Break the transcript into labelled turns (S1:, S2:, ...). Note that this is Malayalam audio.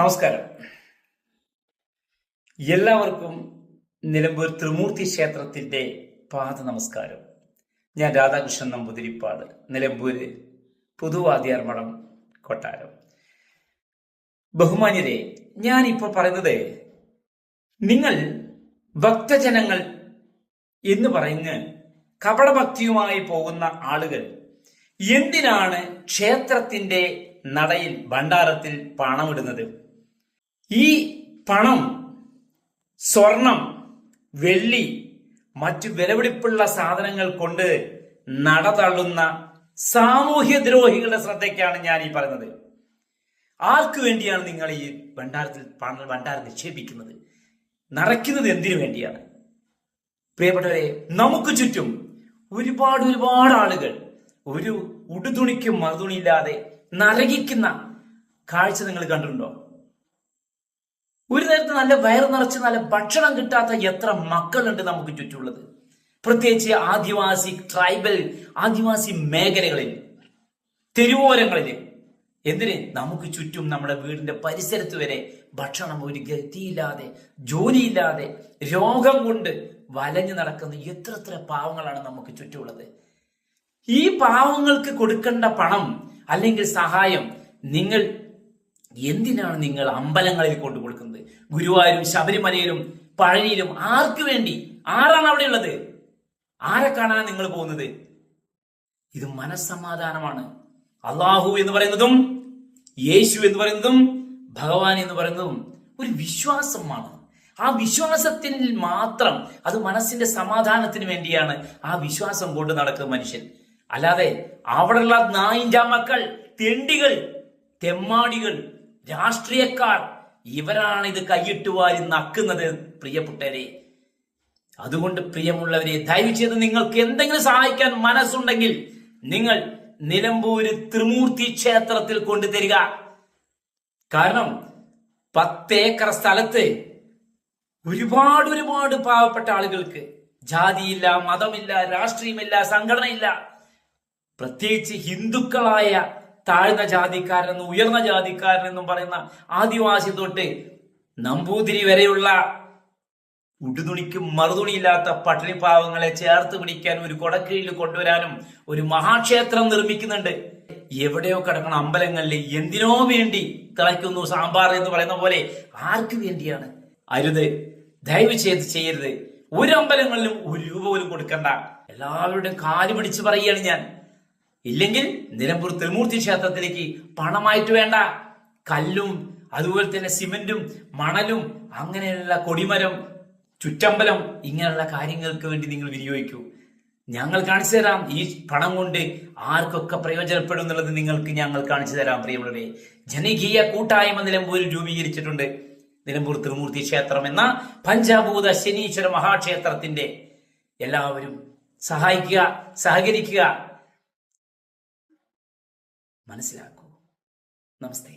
S1: നമസ്കാരം. എല്ലാവർക്കും നിലമ്പൂർ ത്രിമൂർത്തി ക്ഷേത്രത്തിന്റെ പാദ നമസ്കാരം. ഞാൻ രാധാകൃഷ്ണൻ നമ്പൂതിരിപ്പാട് നിലമ്പൂര് പുതുവാദ്യാർമഠം കൊട്ടാരം. ബഹുമാന്യരെ ഞാൻ ഇപ്പോൾ പറയുന്നത് നിങ്ങൾ ഭക്തജനങ്ങൾ എന്ന് പറഞ്ഞ് കപടഭക്തിയുമായി പോകുന്ന ആളുകൾ എന്തിനാണ് ക്ഷേത്രത്തിന്റെ നടയിൽ ഭണ്ഡാരത്തിൽ പണമിടുന്നത്? ഈ പണം സ്വർണം വെള്ളി മറ്റു വിലപിടിപ്പുള്ള സാധനങ്ങൾ കൊണ്ട് നടതള്ളുന്ന സാമൂഹ്യ ദ്രോഹികളുടെ ശ്രദ്ധയ്ക്കാണ് ഞാൻ ഈ പറയുന്നത്. ആർക്കു വേണ്ടിയാണ് നിങ്ങൾ ഈ ഭണ്ഡാരത്തിൽ പണം ഭണ്ഡാരം നിക്ഷേപിക്കുന്നത്? നടക്കുന്നത് എന്തിനു വേണ്ടിയാണ്? പ്രിയപ്പെട്ടവരെ നമുക്ക് ചുറ്റും ഒരുപാട് ഒരുപാട് ആളുകൾ ഒരു ഉടുതുണിക്കും മറുതുണിയില്ലാതെ നരകിക്കുന്ന കാഴ്ച നിങ്ങൾ കണ്ടിട്ടുണ്ടോ? ഒരു നേരത്തെ നല്ല വയർ നിറച്ച് നല്ല ഭക്ഷണം കിട്ടാത്ത എത്ര മക്കളുണ്ട് നമുക്ക് ചുറ്റുള്ളത് പ്രത്യേകിച്ച് ആദിവാസി ട്രൈബൽ ആദിവാസി മേഖലകളിൽ തെരുവോരങ്ങളിൽ എന്തിന്? നമുക്ക് ചുറ്റും നമ്മുടെ വീടിന്റെ പരിസരത്ത് വരെ ഭക്ഷണം ഒരു ഗതിയില്ലാതെ ജോലിയില്ലാതെ രോഗം കൊണ്ട് വലഞ്ഞു നടക്കുന്ന എത്ര എത്ര പാവങ്ങളാണ് നമുക്ക് ചുറ്റുമുള്ളത്. ഈ പാവങ്ങൾക്ക് കൊടുക്കേണ്ട പണം അല്ലെങ്കിൽ സഹായം നിങ്ങൾ എന്തിനാണ് നിങ്ങൾ അമ്പലങ്ങളിൽ കൊണ്ടു കൊടുക്കുന്നത്? ഗുരുവായൂരും ശബരിമലയിലും പഴനിയിലും ആർക്ക് വേണ്ടി? ആരാണ് അവിടെ ഉള്ളത് ആരെ കാണാൻ നിങ്ങൾ പോകുന്നത്? ഇത് മനസ്സമാധാനമാണ്. അള്ളാഹു എന്ന് പറയുന്നതും യേശു എന്ന് പറയുന്നതും ഭഗവാൻ എന്ന് പറയുന്നതും ഒരു വിശ്വാസമാണ്. ആ വിശ്വാസത്തിൽ മാത്രം അത് മനസ്സിന്റെ സമാധാനത്തിന് വേണ്ടിയാണ് ആ വിശ്വാസം കൊണ്ട് നടക്കുന്ന മനുഷ്യൻ. അല്ലാതെ അവിടെയുള്ള നായിന്റെ മക്കൾ തെണ്ടികൾ തെമ്മാടികൾ രാഷ്ട്രീയക്കാർ ഇവരാണ് ഇത് കൈയിട്ട് വാരി നക്കുന്നത് പ്രിയപ്പെട്ടവരെ. അതുകൊണ്ട് പ്രിയമുള്ളവരെ ദയവ് ചെയ്ത് നിങ്ങൾക്ക് എന്തെങ്കിലും സഹായിക്കാൻ മനസ്സുണ്ടെങ്കിൽ നിങ്ങൾ നിലമ്പൂര് ത്രിമൂർത്തി ക്ഷേത്രത്തിൽ കൊണ്ടുതരിക. കാരണം പത്തേക്കർ സ്ഥലത്ത് ഒരുപാട് ഒരുപാട് പാവപ്പെട്ട ആളുകൾക്ക് ജാതിയില്ല മതമില്ല രാഷ്ട്രീയമില്ല സംഘടനയില്ല. പ്രത്യേകിച്ച് ഹിന്ദുക്കളായ താഴ്ന്ന ജാതിക്കാരനെന്നും ഉയർന്ന ജാതിക്കാരനെന്നും പറയുന്ന ആദിവാസി തൊട്ട് നമ്പൂതിരി വരെയുള്ള ഉടുതുണിക്കും മറുതുണിയില്ലാത്ത പട്ടിണിപ്പാവങ്ങളെ ചേർത്ത് പിടിക്കാൻ ഒരു കൊടക്കീഴിൽ കൊണ്ടുവരാനും ഒരു മഹാക്ഷേത്രം നിർമ്മിക്കുന്നുണ്ട്. എവിടെയോ കിടക്കണ അമ്പലങ്ങളിൽ എന്തിനോ വേണ്ടി തിളയ്ക്കുന്നു സാമ്പാർ എന്ന് പറയുന്ന പോലെ ആർക്ക് വേണ്ടിയാണ്? അരുത്. ദയവ് ചെയ്ത് ചെയ്യരുത്. ഒരു അമ്പലങ്ങളിലും ഒരു രൂപ പോലും കൊടുക്കണ്ട. എല്ലാവരുടെയും കാൽ പിടിച്ച് പറയുകയാണ് ഞാൻ. ഇല്ലെങ്കിൽ നിലമ്പൂർ ത്രിമൂർത്തി ക്ഷേത്രത്തിലേക്ക് പണമായിട്ട് വേണ്ട. കല്ലും അതുപോലെ തന്നെ സിമെന്റും മണലും അങ്ങനെയുള്ള കൊടിമരം ചുറ്റമ്പലം ഇങ്ങനെയുള്ള കാര്യങ്ങൾക്ക് വേണ്ടി നിങ്ങൾ വിനിയോഗിക്കൂ. ഞങ്ങൾ കാണിച്ചു തരാം. ഈ പണം കൊണ്ട് ആർക്കൊക്കെ പ്രയോജനപ്പെടും എന്നുള്ളത് നിങ്ങൾക്ക് ഞങ്ങൾ കാണിച്ചു തരാം പ്രിയമുള്ളവരെ. ജനകീയ കൂട്ടായ്മ നിലമ്പൂരിൽ രൂപീകരിച്ചിട്ടുണ്ട്. നിലമ്പൂർ ത്രിമൂർത്തി ക്ഷേത്രം എന്ന പഞ്ചാഭൂത ശനീശ്വര മഹാക്ഷേത്രത്തിന്റെ എല്ലാവരും സഹായിക്കുക സഹകരിക്കുക. മനസ്സിലാക്കൂ നമസ്തേ